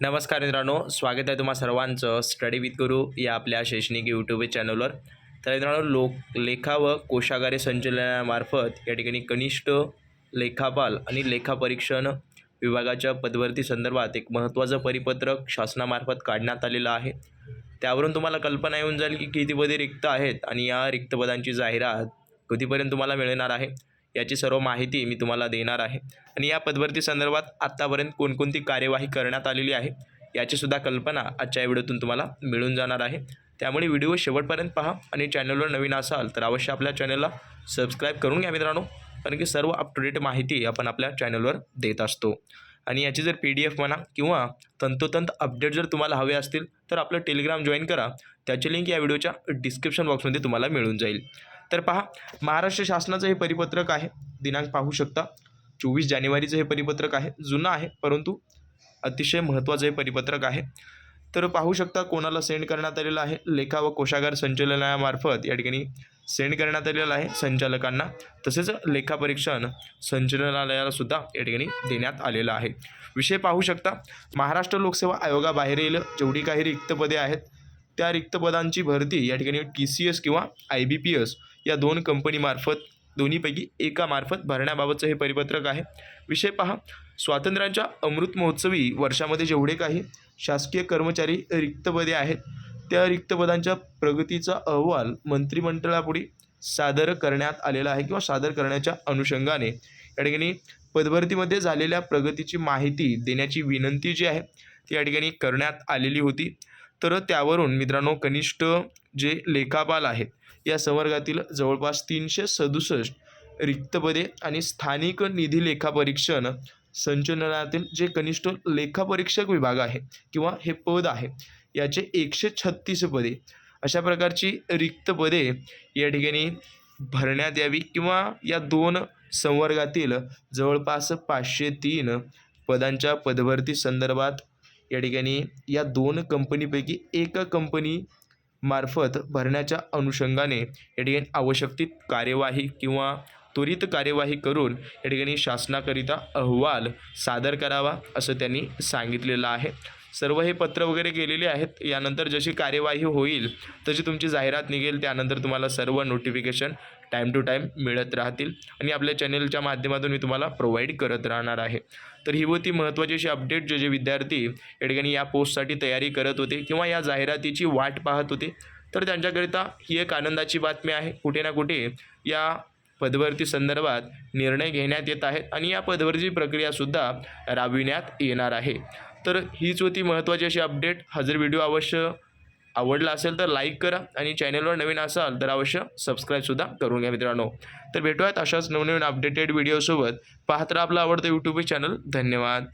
नमस्कार मित्रांनो स्वागत आहे तुम्हा सर्वांचं स्टडी विथ गुरु या आपल्या शैक्षणिक यूट्यूब चॅनलवर तर मित्रांनो लोक लेखा व कोशागारे संचालनामार्फत या ठिकाणी कनिष्ठ लेखापाल आणि लेखापरीक्षण विभागाच्या पदवर्ती संदर्भात एक महत्त्वाचं परिपत्रक शासनामार्फत काढण्यात आलेलं आहे. त्यावरून तुम्हाला कल्पना येऊन जाईल की किती पदे रिक्त आहेत आणि या रिक्त पदांची जाहिरात कधीपर्यंत तुम्हाला मिळणार आहे. याची सर्व माहिती मी तुम्हाला देणार आहे. आणि या पदभरती संदर्भात आत्तापर्यंत कोणकोणती कार्यवाही करण्यात आलेली आहे याचीसुद्धा कल्पना आजच्या या व्हिडिओतून तुम्हाला मिळून जाणार आहे. त्यामुळे व्हिडिओ शेवटपर्यंत पहा आणि चॅनलवर नवीन असाल तर अवश्य आपल्या चॅनलला सबस्क्राईब करून घ्या मित्रांनो कारण की सर्व अप टू डेट माहिती आपण आपल्या चॅनलवर देत असतो. आणि याची जर पी डी एफ म्हणा किंवा तंतोतंत अपडेट जर तुम्हाला हवे असतील तर आपलं टेलिग्राम जॉईन करा. त्याची लिंक या व्हिडिओच्या डिस्क्रिप्शन बॉक्समध्ये तुम्हाला मिळून जाईल. तर पहा महाराष्ट्र शासनाचं हे परिपत्रक आहे. दिनांक पाहू शकता. चोवीस जानेवारीचं हे परिपत्रक आहे. जुनं आहे परंतु अतिशय महत्त्वाचं हे परिपत्रक आहे. तर पाहू शकता कोणाला सेंड करण्यात आलेलं आहे? लेखा व कोशागार संचालनामार्फत या ठिकाणी सेंड करण्यात आलेलं आहे संचालकांना. तसेच लेखापरीक्षण संचालनालयाला सुद्धा या ठिकाणी देण्यात आलेलं आहे. विषय पाहू शकता महाराष्ट्र लोकसेवा आयोगाबाहेरील जेवढी काही रिक्त पदे आहेत त्या रिक्त पदांची भरती या ठिकाणी टी सी एस किंवा आय बी पी एस या दोन कंपनीमार्फत दोन्हीपैकी एकामार्फत भरण्याबाबतचं हे परिपत्रक आहे. विषय पहा. स्वातंत्र्याच्या अमृत महोत्सवी वर्षामध्ये जेवढे काही शासकीय कर्मचारी रिक्तपदे आहेत त्या रिक्तपदांच्या प्रगतीचा अहवाल मंत्रिमंडळापुढे सादर करण्यात आलेला आहे किंवा सादर करण्याच्या अनुषंगाने. या ठिकाणी पदभरतीमध्ये झालेल्या प्रगतीची माहिती देण्याची विनंती जी आहे ती या ठिकाणी करण्यात आलेली होती. तर त्यावरून मित्रांनो कनिष्ठ जे लेखापाल आहेत या संवर्गातील जवळपास तीनशे सदुसष्ट रिक्तपदे आणि स्थानिक निधी लेखापरीक्षण संचलनातील जे कनिष्ठ लेखापरीक्षक विभाग आहे किंवा हे पद आहे याचे एकशे छत्तीस पदे. अशा प्रकारची रिक्त पदे या ठिकाणी भरण्यात यावी किंवा या दोन संवर्गातील जवळपास पाचशे तीन पदांच्या पदभरती संदर्भात या ठिकाणी या दोन कंपनीपैकी एका कंपनी मार्फत भरण्याच्या अनुषंगाने या ठिकाणी आवश्यक ती कार्यवाही किंवा त्वरित कार्यवाही करून या ठिकाणी शासनाकरिता अहवाल सादर करावा असं त्यांनी सांगितलेलं आहे. सर्व हे पत्र वगैरे गेलेले आहेत. यानंतर जशी कार्यवाही होईल तशी तुमची जाहिरात निघेल त्यानंतर तुम्हाला सर्व नोटिफिकेशन टाईम टू टाईम मिळत राहतील. आणि आपल्या चॅनेलच्या माध्यमातून मी तुम्हाला प्रोव्हाइड करत राहणार आहे. तर ही होती महत्त्वाची अशी अपडेट जे जे विद्यार्थी या ठिकाणी या पोस्टसाठी तयारी करत होते किंवा या जाहिरातीची वाट पाहत होते. तर त्यांच्याकरिता ही एक आनंदाची बातमी आहे. कुठे ना कुठे या पदभरती संदर्भात निर्णय घेण्यात येत आहेत आणि या पदभरती प्रक्रियासुद्धा राबविण्यात येणार आहे. तर हीच होती महत्त्वाची अशी अपडेट हा जर व्हिडिओ अवश्य आवडला असेल तर लाईक करा आणि चॅनलवर नवीन असाल तर अवश्य सबस्क्राईबसुद्धा करून घ्या मित्रांनो. तर भेटूयात अशाच नवनवीन अपडेटेड व्हिडिओसोबत पाहत राहा आपलं आवडतं यूट्यूब चॅनल धन्यवाद.